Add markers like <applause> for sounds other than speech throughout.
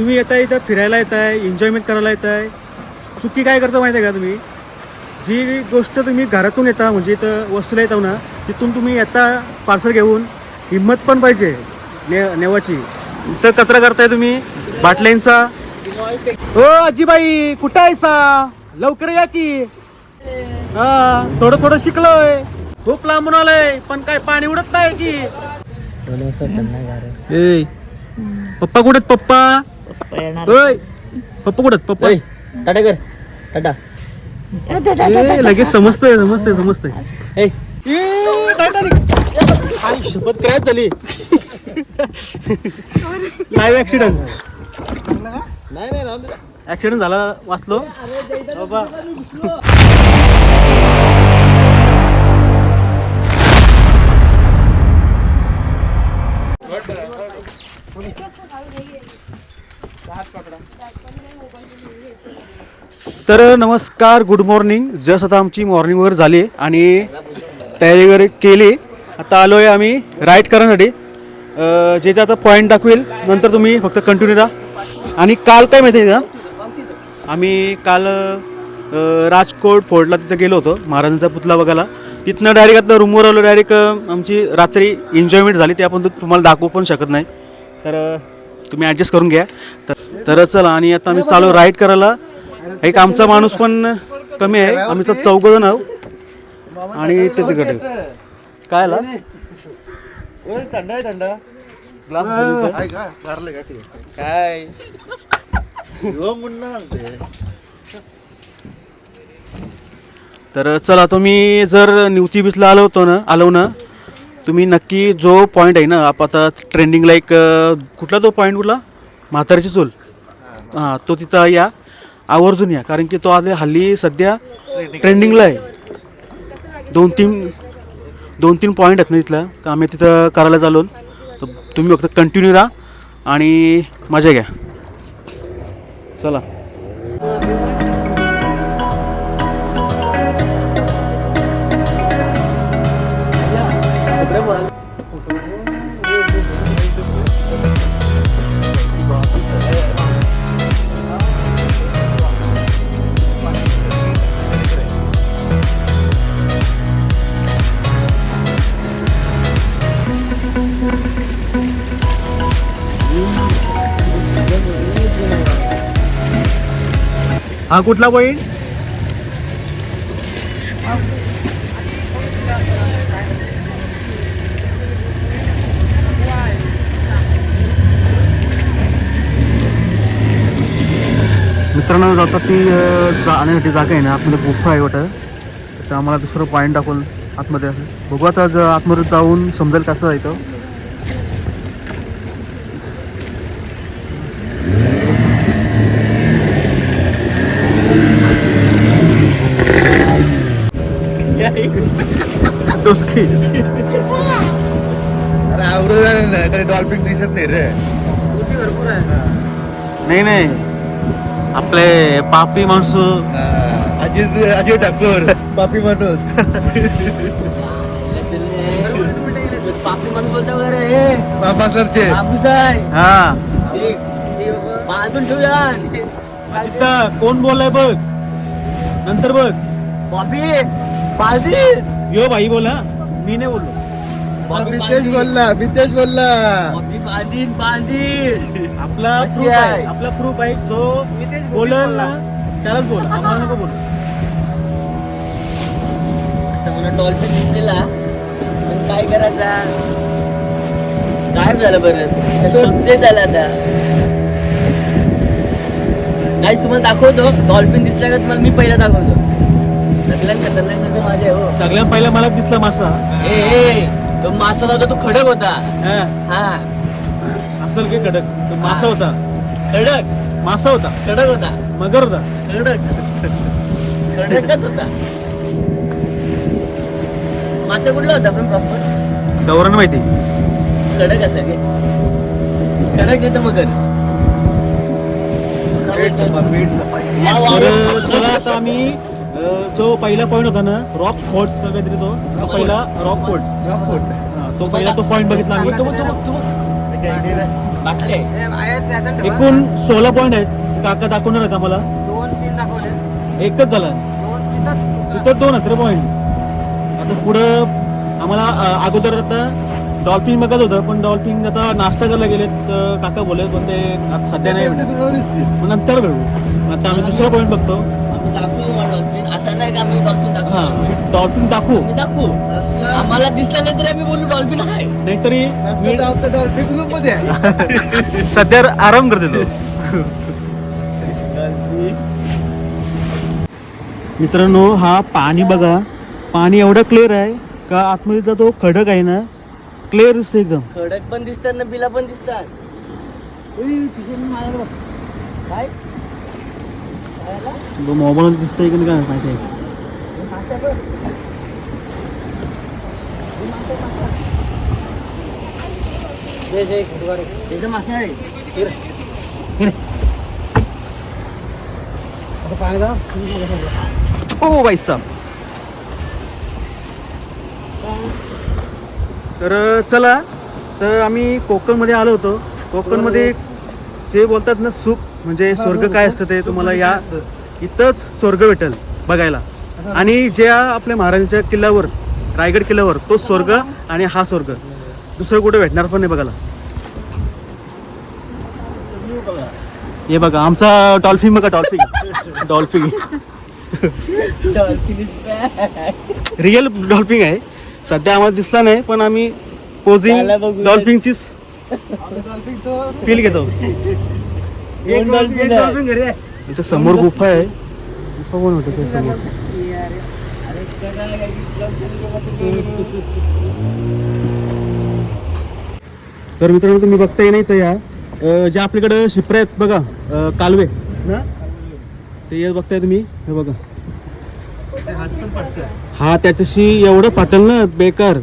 तुम्ही येता इथं फिरायला येत आहे एन्जॉयमेंट करायला येत आहे चुकी काय करता माहिती आहे का तुम्ही? जी गोष्ट तुम्ही घरातून येता म्हणजे इथं वस्तूला येता ना तिथून तुम्ही येता पार्सल घेऊन. हिंमत पण पाहिजे ने नेवाची. इथं कचरा करताय तुम्ही बाटल्यांचा. हो आजीबाई कुठं आहे सा लवकर या की. हा थोडं थोडं शिकलोय. खूप लांबून आलोय पण काय पाणी उडत नाही की. पप्पा कुठे पप्पा? ओय पप्पा कुठे पप्पा? टाटा कर टाटा. ए, लगेच समजतंय समजतंय समजतंय. ए. ए. आई, शपथ काय झाली. लाईव्ह ऍक्सिडेंट ऍक्सिडेंट झाला वाचलो. बाबा. तर नमस्कार गुड मॉर्निंग जस्ट आता आमची मॉर्निंग वगैरे झाली आणि तयारी वगैरे केली. आता आलो आहे आम्ही राईड करण्यासाठी जे जे आता पॉईंट दाखवेल नंतर तुम्ही फक्त कंटिन्यू राहा. आणि काल काय माहिती आहे का? आम्ही काल राजकोट फोर्टला तिथं गेलो होतो महाराजांचा पुतळा बघायला. तिथनं डायरेक्ट आता रूमवर आलो डायरेक्ट आमची रात्री एन्जॉयमेंट झाली. ते आपण तुम्हाला दाखवू पण शकत नाही. तर तुम्ही ॲडजस्ट करून घ्या. तर तर चला आणि आता आम्ही चालू राईड करायला. एक आमचा माणूस पण कमी आहे. आम्ही तर चौघ जण आहोत. आणि ते तिकडे काय आला थंड आहे थंड. काय? तर चला तुम्ही जर निवती बीचला आलो होतो ना आलो ना तुम्ही नक्की जो पॉईंट आहे ना आप आता ट्रेंडिंगला एक कुठला तो पॉईंट कुठला? म्हातारीची चूल. हां तो तिथं या. आवर्जून या कारण की तो आज हल्ली सध्या ट्रेंडिंगला आहे. दोन तीन दोन तीन पॉईंट आहेत ना तिथलं तर आम्ही तिथं करायला चालून तर तुम्ही फक्त कंटिन्यू राहा आणि मजा घ्या. चला. हा कुठला पॉईंट मित्रांनो जाता ती जाण्यासाठी जागा आहे ना आतमध्ये गुफा आहे वाटतं. तर आम्हाला दुसरं पॉईंट दाखवून आतमध्ये असं. बघू आता आतमध्ये जाऊन समजेल कसं आहे डोसकी. अरे आवडत झालं ना काही डॉल्फिन दिसत नाही रे. नाही नाही. आपले पापी माणसं. अजित अजय ठाकूर पापी माणूस. पापी म्हणून बोलता वगैरे हे. मामा सरचे बापूस आहे हा बाजून ठेवूया. चित्ता कोण बोललाय बघ? नंतर बघ. बॉबी पालती यो भाई बोला. मी नाही बोललो. पालती बोलला मितेश बोलला. पालती पालती आपला प्रूफ आहे. आपला प्रूफ आहे जो बोलल. ना त्यालाच बोल. आम्हाला नको बोल. आता मला डॉल्फिन दिसलेला पण काय करायचा? काय झालं बरं. समजे झालं आता. काय तुम्हाला दाखवतो. डॉल्फिन दिसला का तुम्हाला मी पहिला दाखवतो. सगळ्यात खतरनाक म्हणजे माझे हो. सगळ्यात पहिला मला दिसला मासा. ए ए, तो मासा होता तो खडक होता. हा, हा. असल की कडक तो मासा होता. खडक. मासा होता. खडक होता. मगर होता. खडक. खडकच होता. मासा कुठला होता पण प्रॉपर गौरण माहिती. खडक असं की? खडक नाही तर मगर. तर. चला आता आम्ही जो पहिला पॉईंट होता ना रॉक फोर्ट्स का काहीतरी तो तो पहिला रॉक फोर्ट तो पहिला तो पॉईंट बघितला आम्ही. तू बघ, तू बघ, तू बघ. बाटले एकूण सोळा पॉईंट आहेत. काका दाखवणार आहेत आम्हाला. दोन तीन दाखवले. एकच झाला. दोन तिथं दोन आहेत रे पॉईंट आता पुढं आम्हाला अगोदर आता डॉल्फिन बघत होतं पण डॉल्फिन आता नाश्ता करायला गेलेत. तर काका बोलले पण ते आता सध्या नाही भेटत. नंतर भेटू आता आम्ही दुसरा पॉईंट बघतो. हा. डॉल्फिन दाखवू? दाखवू. आम्हाला दिसलं नाही तरी आम्ही बोलू डॉल्फिन आहे. नाहीतरी रूममध्ये आहे. <laughs> सध्या आराम करते तो. मित्रांनो हा पाणी बघा. पाणी एवढं क्लिअर आहे का आतमध्येचा तो खडक आहे ना क्लिअर दिसतो एकदम. खडक पण दिसतात ना बिला पण दिसतात. काय? मोबाईल दिसतंय की नाही काय माहिती आहे. मासा आहे साहब तर चला. तर आम्ही कोकणमध्ये आलो होतो. कोकणमध्ये जे बोलतात ना सुख म्हणजे स्वर्ग काय असतं ते तुम्हाला या इथंच स्वर्ग भेटेल बघायला. आणि ज्या आपल्या महाराजांच्या किल्ल्यावर रायगड किल्ल्यावर तो स्वर्ग आणि हा स्वर्ग. दुसरं कुठे भेटणार पण नाही बघायला. हे बघा आमचा डॉल्फिन बघा डॉल्फिन. डॉल्फिन. रिअल डॉल्फिन आहे. सध्या आम्हाला दिसला नाही पण आम्ही पोझिंग. डॉल्फिनची फील घेतो. समोर गुफा आहे. गुफा पण होतं? समोर. तर मित्रांनो तुम्ही बघताय नाही तर या. ज्या आपल्याकडं शिपऱ्या आहेत बघा कालवे. ना? ते हे बघताय तुम्ही हे बघा. हा त्याच्याशी एवढं फाटल ना बेकार.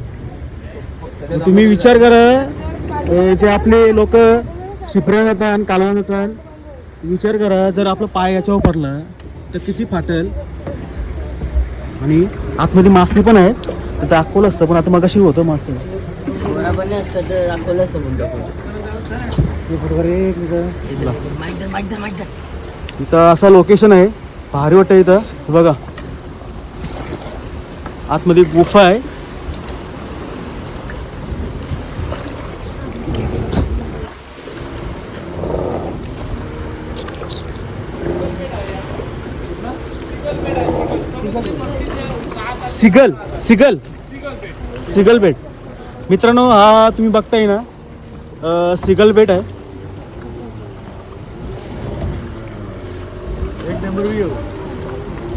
तुम्ही विचार करा जे आपले लोक शिपऱ्या जातात कालवा जातात विचार करा जर आपलं पाय याच्यावर पडला तर किती फाटल? आणि आतमध्ये मासली पण आहेत. तर दाखवलं असतं पण आता मग कशी होतं तर दाखवलं असतं. इथं असं लोकेशन आहे भारी वाटतं इथं. बघा. आतमध्ये गुफा आहे. सिगल सिगल. सिगल बेट मित्रांनो हा तुम्ही बघताय ना सिगल बेट आहे. एक नंबर व्ह्यू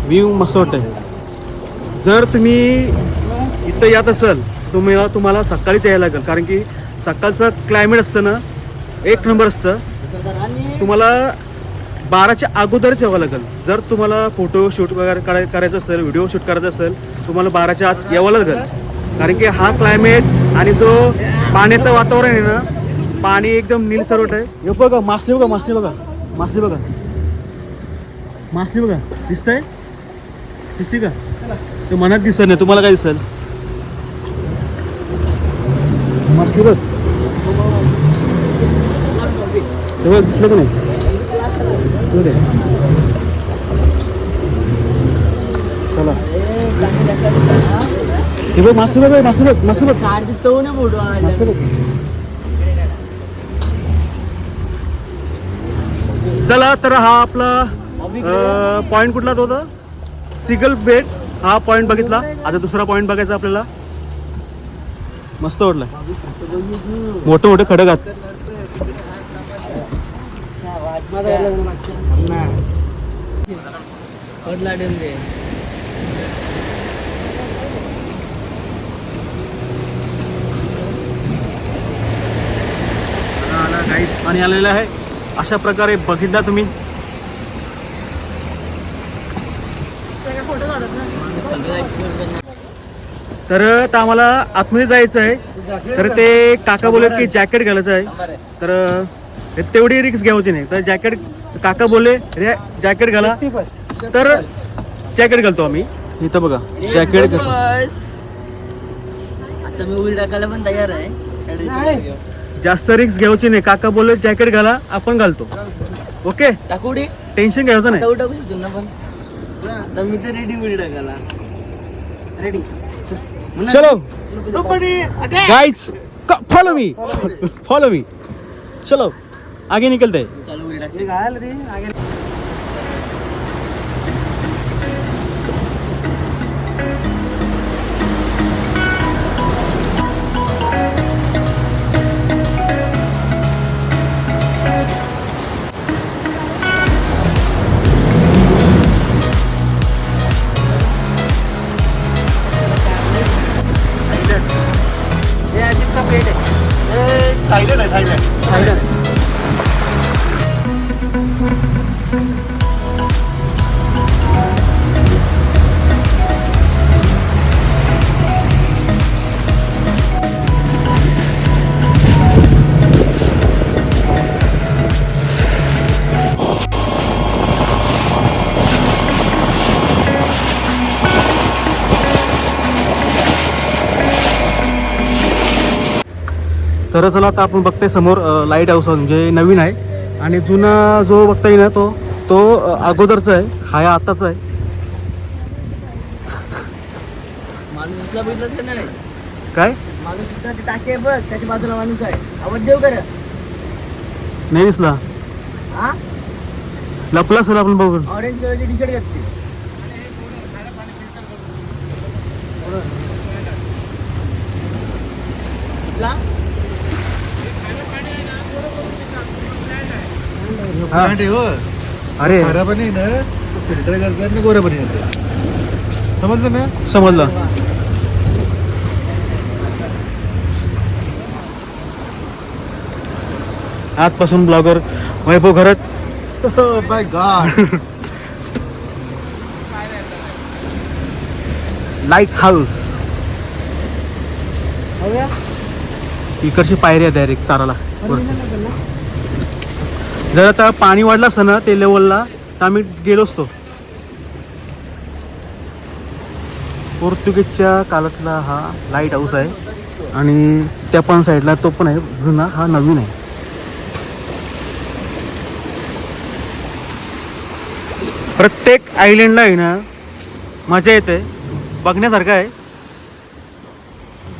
व्ह्यू मस्त वाटतंय. जर तुम्ही इथं येत असाल तुम्ही तुम्हाला सकाळीच यायला लागेल. कारण की सकाळचं क्लायमेट असतं ना एक नंबर असतं. तुम्हाला बाराच्या अगोदरच यावं लागेल. जर तुम्हाला फोटो शूट वगैरे कराय करायचं असेल व्हिडिओ शूट करायचं असेल तुम्हाला बाराच्या आत यावं लागेल. कारण की हा क्लायमेट आणि तो पाण्याचं वातावरण आहे ना पाणी एकदम निलसरवट आहे. हे बघा मासली बघा मासली बघा मासली बघा. मासली बघा दिसतंय? दिसते का? ते मनात दिसत नाही तुम्हाला काय दिसेल? मासली बघ. ते बघ दिसलं का नाही? येऊ दे. चला. हे बघ मासे बघ मासे बघ मासे बघ. कार दिसतो ना फोटो मासे बघ. चला तर हा आपला पॉइंट कुठला तो होता सिगल बेट हा पॉइंट बघितला. आता दुसरा पॉइंट बघायचा आपल्याला. मस्त वाटलं मोठं मोठं खडक आहात पाणी आलेलं आहे. अशा प्रकारे बघितला तुम्ही. तर आता आम्हाला आतमध्ये जायचं आहे. तर ते काका बोलले की जॅकेट घालायचं आहे. तर तेवढी रिक्स घ्यायची नाही. तर जॅकेट काका बोलले रे जॅकेट घाला. तर जॅकेट घालतो आम्ही. इथं बघा जॅकेट. आता मी उडी टाकायला पण तयार आहे. जास्त रिक्स घ्यायची नाही. काका बोलले जॅकेट घाला आपण घालतो. ओके? टाकुडी टेन्शन घ्यायचं नाही. टाकू शकतो ना पण. आता मी तर रेडी बिडी टाकायला रेडी चलो. Guys follow me follow me चलो. आगे निकलते हैं. चालू उडी टाकली घालायला ते आगे हे। अजितचा पेट तर चला आता आपण बघतोय समोर लाइट हाऊस म्हणजे नवीन आहे. आणि जुना जो बघता येईल ना तो तो अगोदरचा आहे. हा या आताचा आहे. काय? माणूस दिसला ते टाके आहे बघ त्याच्या बाजूला माणूस आहे. आवाज देऊ कर नाही दिसला. हा? लपला असेल आपण बघून. ऑरेंज कलरची टी शर्ट घातली. कुठला? हा. प्लांट आहे हो. अरे. खारा पाणी आहे ना फिल्टर करतात ना गोरं पाणी समजलं ना? समजलं. आजपासून blogger Vaibhav Gharat. Bye god lighthouse इकडची पायरी आहे डायरेक्ट चाराला. जर आता पाणी वाढलं असतं ना ते लेवलला तर आम्ही गेलो असतो. पोर्तुगीजच्या काळातला हा लाइट हाऊस आहे. आणि त्या पण साईडला तो पण आहे जुना हा नवीन आहे. प्रत्येक आयलंडला आहे ना मजा येते. बघण्यासारखं आहे.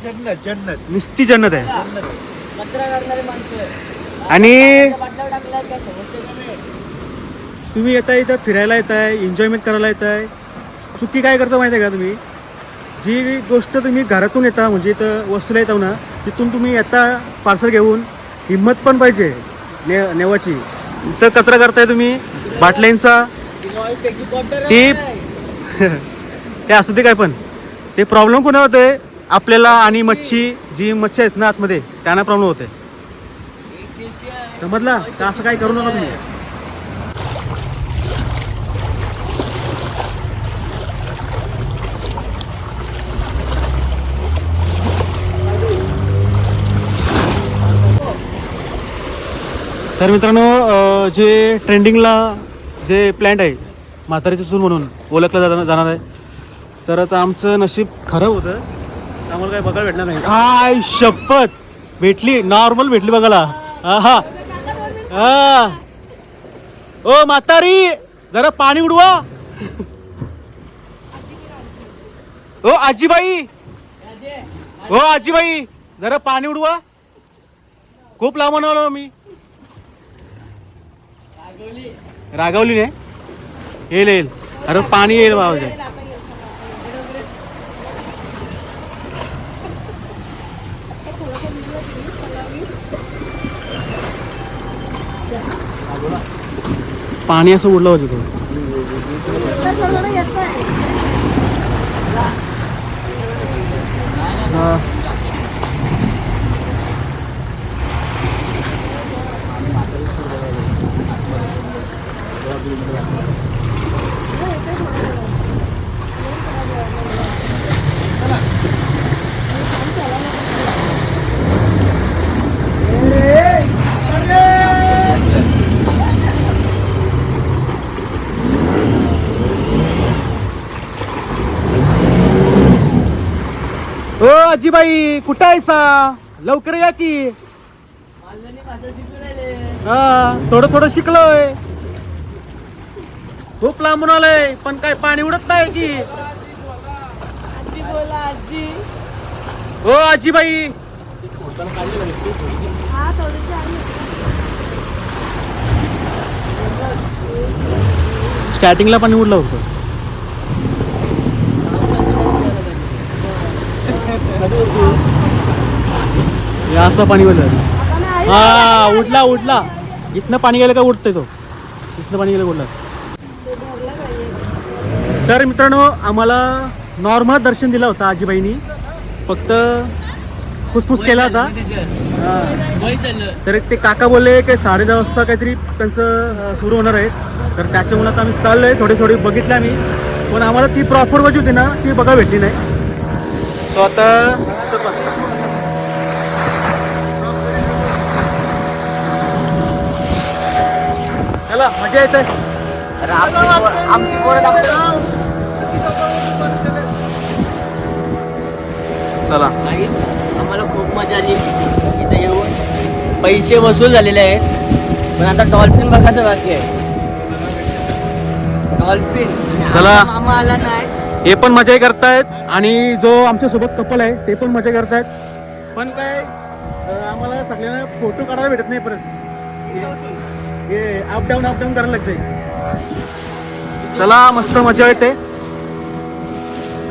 जन्नत जन्नत. निस्ती जन्नत आहे. आणि तुम्ही येता इथं फिरायला येत आहे एन्जॉयमेंट करायला येत आहे चुकी काय करता माहिती आहे का तुम्ही? जी गोष्ट तुम्ही घरातून येता म्हणजे इथं वस्तूला येता ना तिथून तुम्ही येता पार्सल घेऊन हिंमत पण पाहिजे ने नेवाची. इथं कचरा करताय तुम्ही बाटल्यांचा. ती- <laughs> ते असू दे काय पण. ते प्रॉब्लेम कोणा होते आपल्याला आणि मच्छी जी मच्छी आहेत ना आतमध्ये त्यांना प्रॉब्लेम होते समजला? का असं काय करू नका तुम्ही? तर मित्रांनो जे ट्रेंडिंगला जे प्लॅन्ट आहे म्हातारीचं चूल म्हणून ओळखलं जाणार जाणार आहे. तर आता आमचं नशीब खरं होतं. आम्हाला काही बघायला भेटणार नाही. आय शपथ! भेटली नॉर्मल भेटली बघायला. हा हा हा. ओ म्हातारी जरा पाणी उडवा. ओ आजीबाई. ओ आजीबाई जरा पाणी उडवा. खूप लांबून आलो मी. रागवली. नाही. येईल येईल. अरे पाणी येईल बाबा पाणी असं उडलं होतं थोडं हा. ओ आजीबाई कुठं आहे सा? लवकर या की. हा थोडं थोडं शिकलोय. खूप लांबून आलंय पण काय पाणी उडत नाही की. हो आजीबाई. स्टार्टिंगला पाणी उडलं होतं. हे असं पाणी गेलं. हा उठला उठला. इथनं पाणी गेलं का उठतोय तो? इथनं पाणी गेलं उठला? तर मित्रांनो आम्हाला नॉर्मल दर्शन दिलं होतं आजीबाईनी. फक्त फुसफुस केला होता. तर ते काका बोलले की साडे दहा वाजता काहीतरी त्यांचं सुरू होणार आहे. तर त्याच्यामुळे आता आम्ही चाललोय. थोडी थोडी बघितलं आम्ही. पण आम्हाला ती प्रॉपर बाजू होती ना ती बघा भेटली नाही. सो आता चला मजा येते अरे आमची पोरं- चला. आम्हाला खूप मजा आली. इथे येऊन. पैसे वसूल झालेले आहेत. पण आता डॉल्फिन बघायचं बाकी आहे. डॉल्फिन. चला. मामा आला नाही. हे पण मजा करतायत. आणि जो आमच्यासोबत कपल आहे ते पण मजा करतायत. पण काय आम्हाला सगळ्यांना फोटो काढायला भेटत नाही परत. हे अप डाऊन अप डाऊन करायला लागते चला मस्त मजा येते.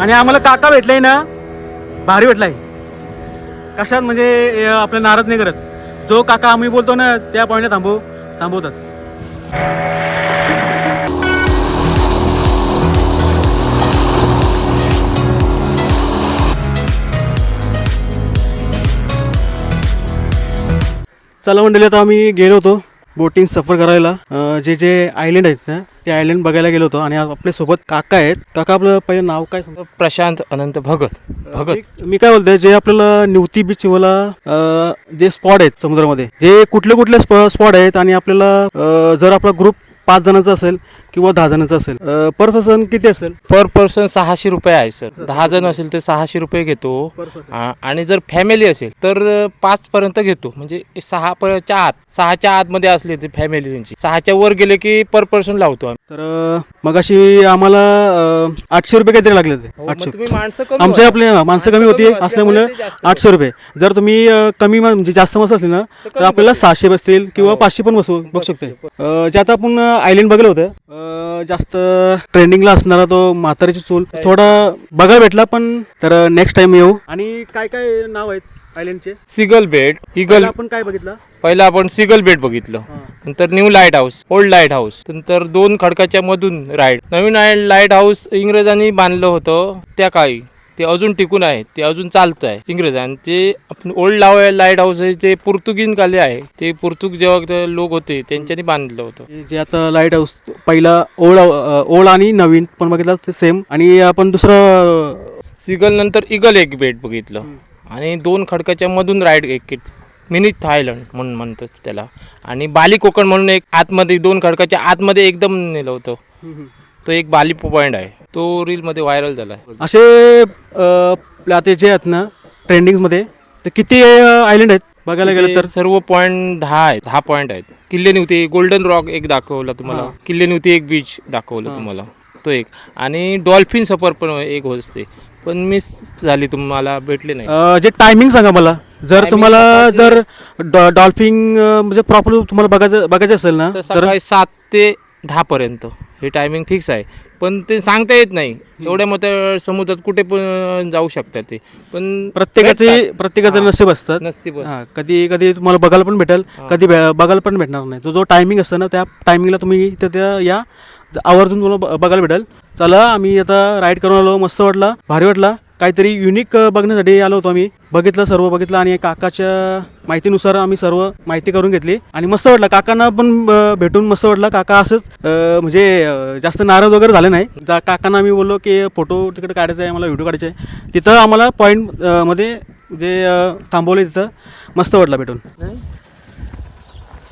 आणि आम्हाला काका भेटलाय ना भारी भेटलाय. कशात म्हणजे आपल्या नाराज नाही करत. जो काका आम्ही बोलतो ना त्या पॉईंटला थांबव थांबवतात. चला मंडळी आता आम्ही गेलो होतो बोटिंग सफर करायला. जे जे आयलंड आहेत ना ते आयलंड बघायला गेलो होतो आणि आपल्यासोबत काका आहेत. काका आपलं पहिलं नाव काय सांग? प्रशांत अनंत भगत. भगत. मी- काय बोलतोय जे आपल्याला निवती बीच मला जे स्पॉट आहेत समुद्रामध्ये जे कुठले कुठले स्पॉट आहेत आणि आपल्याला जर आपला ग्रुप पाच जणांचा असेल किंवा दहा जणांचा असेल. पर पर्सन किती असेल? पर पर्सन सहाशे रुपये आहे सर दहा जण असेल तर सहाशे रुपये घेतो. आ- आणि जर फॅमिली असेल तर पाच पर्यंत घेतो. म्हणजे सहा पर्यंतच्या आत. सहाच्या आतमध्ये असले ते फॅमिली त्यांची. सहाच्या वर गेले की पर पर्सन लावतो आम्ही. तर अं, मगाशी आम्हाला अं, आठशे रुपये काहीतरी लागले होते. हो, मग आठशे. तुम्ही माणसं कमी आमचे होता. आपले माणसं कमी होती असल्यामुळे असल्यामुळे ते जास्त. आठशे रुपये. जर तुम्ही अं, कमी मा- म्हणजे जास्त मस्त असले ना तर आपल्याला सहाशे बसतील किंवा पाचशे पण बसू बघू शकते. अं, जे आता आपण आयलंड बघलं होतं जास्त ट्रेंडिंगला असणारा तो म्हातारीची चूल. थोडा बघायला भेटला पण तर नेक्स्ट टाइम येऊ. आणि काय काय नाव आहेत आयलंडचे सिगल बेट इगल आपण काय बघितलं? पहिला आपण सिगल बेट बघितलं. नंतर new lighthouse old lighthouse नंतर दोन खडकाच्या मधून राईड नवीन लाइट हाऊस इंग्रजांनी बांधलं होतं त्या काळी. ते अजून टिकून आहे ते अजून चालतं आहे इंग्रजांनी ते आपण ओल्ड लाव लाइट हाऊस आहे ते पोर्तुगीज काले आहे. ते पोर्तुग जेव्हा लोक होते त्यांच्यानी बांधलं होतं. जे आता लाइट हाऊस पहिला ओल्ड ओल्ड आणि नवीन पण बघितलं ते सेम आणि आपण दुसरं सिगल नंतर इगल एक बेट बघितलं. आणि दोन खडकाच्या मधून राईड एक मिनी थायलंड म्हणून म्हणतात त्याला. आणि बाली कोकण म्हणून एक आतमध्ये दोन खडकाच्या आतमध्ये एकदम नेलं होतं. तो एक बाली पॉईंट आहे. तो रीलमध्ये व्हायरल झाला आहे असे अं, आता जे आहेत ना ट्रेंडिंगमध्ये तर किती आयलंड आहेत? बघायला गेलं तर? सर्व पॉईंट दहा आहेत दहा पॉईंट आहेत. किल्ले नव्हते गोल्डन रॉक एक दाखवला तुम्हाला. किल्ले नव्हते एक बीच दाखवलं तुम्हाला. तो एक. आणि डॉल्फिन सफर पण एक असते पण मिस झाली तुम्हाला भेटले नाही. अं, जे टायमिंग सांगा मला. जर तुम्हाला जर डॉल्फिन म्हणजे प्रॉपर तुम्हाला बघायचं बघायचं असेल ना तर तर? सकाळी सात ते दहा पर्यंत. हे टायमिंग फिक्स आहे. पण ते सांगता येत नाही. एवढ्या मोठ्या समुद्रात कुठे पण जाऊ शकतात ते. पण प्रत्येकाचे. प्रत्येकाचे. नशीब असतात नसती पण हा कधी कधी तुम्हाला बघायला पण भेटेल. कधी भे- बघायला पण भेटणार नाही. तो जो टायमिंग असतं ना त्या टायमिंगला तुम्ही इथं त्या या. आवर्जून तुम्हाला ब- बघायला भेटेल. चला आम्ही आता राईड करून आलो. मस्त वाटला. भारी वाटला. काहीतरी युनिक बघण्यासाठी आलो होतो आम्ही. बघितलं सर्व बघितलं आणि काकाच्या माहितीनुसार आम्ही सर्व माहिती करून घेतली. आणि मस्त वाटलं. काकांना पण भेटून मस्त वाटलं. काका असंच म्हणजे जास्त नाराज वगैरे झाले नाही. काकांना आम्ही बोललो की फोटो तिकडे काढायचा आहे मला व्हिडिओ काढायचा आहे. तिथं आम्हाला पॉईंटमध्ये जे थांबवले तिथं मस्त वाटलं भेटून.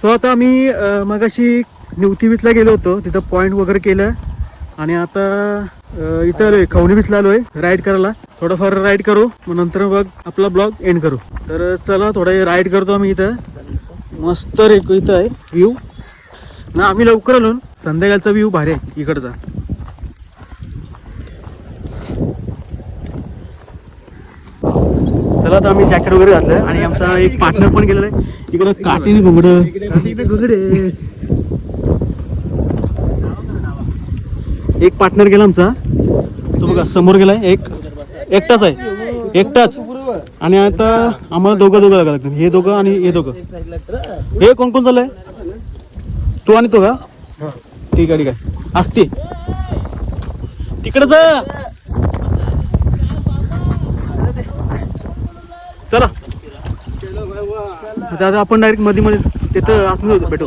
सो आता आम्ही अं, मगाशी निवती गेलो होतो. तिथं पॉईंट वगैरे केलं. आणि आता इथं आलोय खवणी बीचला आलोय राईड करायला. थोडंफार राईड करू मग नंतर मग आपला ब्लॉग एंड करू. तर चला थोडा राईड करतो आम्ही इथं. मस्त रे इथं आहे व्ह्यू ना आम्ही लवकर आलो. संध्याकाळचा व्ह्यू भारी आहे इकडचा. चला आता आम्ही जॅकेट वगैरे घातलं आणि आमचा एक पार्टनर पण गेलेला आहे. इकडं काठीने घुंगडं. एक पार्टनर गेला आमचा. तो बघा समोर गेलाय. एक एकटाच आहे. एकटाच. आणि आता आम्हाला दोघं दोघं लागायला लागतील. हे दोघं आणि हे दोघं. हे कोण कोण चाललंय? तू आणि तो का? ठीक आहे ठीक आहे. असते तिकडे जा. चला. दादा आपण डायरेक्टमध्ये मध्ये तिथं आत भेटू.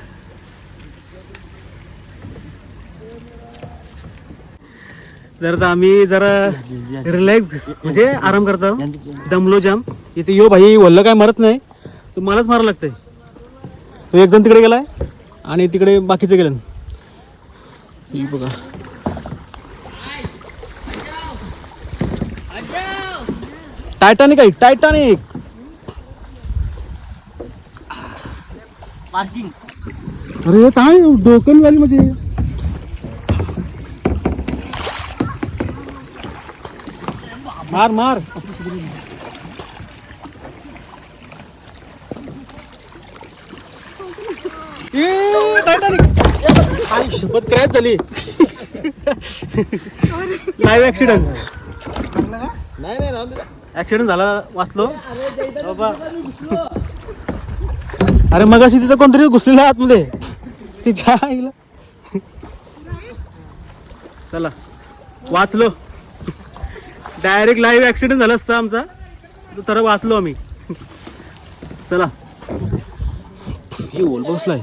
जर आता आम्ही जरा रिलॅक्स म्हणजे आराम करतो दमलो जाम. इथे यो भाई वल्ल काय मरत नाही. तो मलाच मारा लागतंय. तो एक जण तिकडे गेलाय आणि तिकडे बाकीचे गेले बघा. टायटानिक आहे टायटानिक पार्किंग अरे काय? डोकं झाली म्हणजे मार मार. शपथ क्रॅश झाली. लाईव्ह ऍक्सिडेंट ऍक्सिडेंट झाला वाचलो. बाबा. अरे मगाशी तिथं कोणतरी घुसलेलं आतमध्ये. तिच्या आईला. चला. वाचलो. डायरेक्ट लाईव्ह ऍक्सिडेंट झाला असता आमचा तर वाचलो आम्ही चला ही ओल बसलाय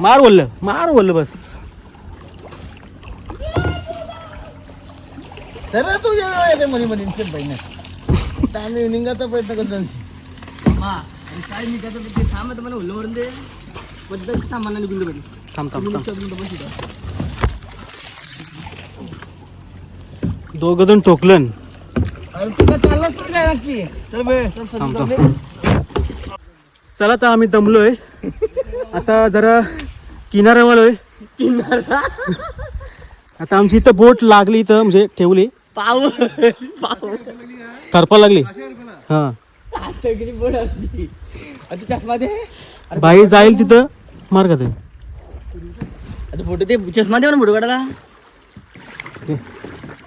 मार बोललं मार बोललं बस तर तू आणि काय मी त्याचं ते थांब आता मला उल्लं वरून दे पद्धत थांबाना निघून दे पाहिजे थांब थांब थांब दोघ जण नक्की चल बे चल चल, थांब, चल थांब. चला तर आम्ही दमलोय आता जरा किनाऱ्यावर आलोय आता आमची इथं बोट लागली इथं म्हणजे ठेवली पाव पाव करपा लागली? हा. चष्मा दे. बाई जाईल तिथं. मार का ते? आता फोटो ते चष्मा दे ना फोटो काढायला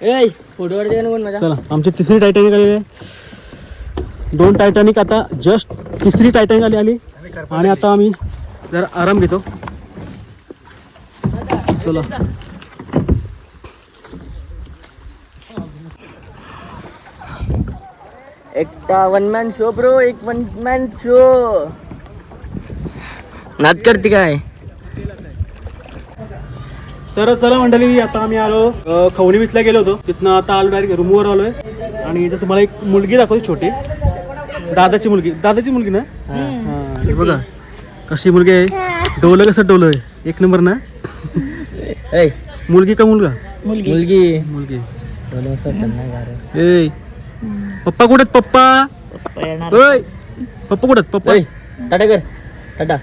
ए फोटो काढते ना कोण माझा चला आमची तिसरी टायटॅनिक आलेली आहे. दोन टायटॅनिक आता जस्ट तिसरी टायटॅनिक आली आली. आणि आता आम्ही जरा आराम घेतो. चला. एकटा वन मॅन शो ब्रो एक वन मॅन शो नाद करते काय? तर चला मंडळी आता आम्ही आलो. खवणी बीचला गेलो होतो. तिथनं आता आलो डायरेक्ट रूमवर आलोय. आणि इथं तुम्हाला एक मुलगी दाखवते छोटी. दादाची मुलगी. दादाची मुलगी ना? हा, हे. बघा. कशी मुलगी आहे? डोलं कसं डोलं आहे? एक नंबर ना? ए मुलगी का मुलगा? मुलगी. मुलगी. मुलगी ए पप्पा कुठे आहेत पप्पा ओय पप्पा कुठे आहेत पप्पा टाटा कर टाटा.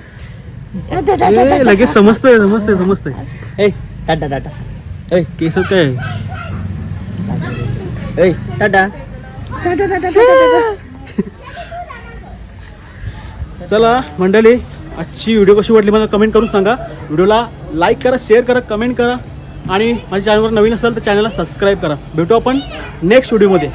ए, लगेच समजतंय समजतंय समजतंय. ए टाटा टाटा. ए केस काय? ए टाटा. चला मंडळी आजची व्हिडिओ कशी वाटली मला कमेंट करून सांगा. व्हिडिओला लाईक करा शेअर करा कमेंट करा. आणि माझ्या चॅनलवर नवीन असाल तर चॅनलला सबस्क्राईब करा. भेटू आपण नेक्स्ट व्हिडिओमध्ये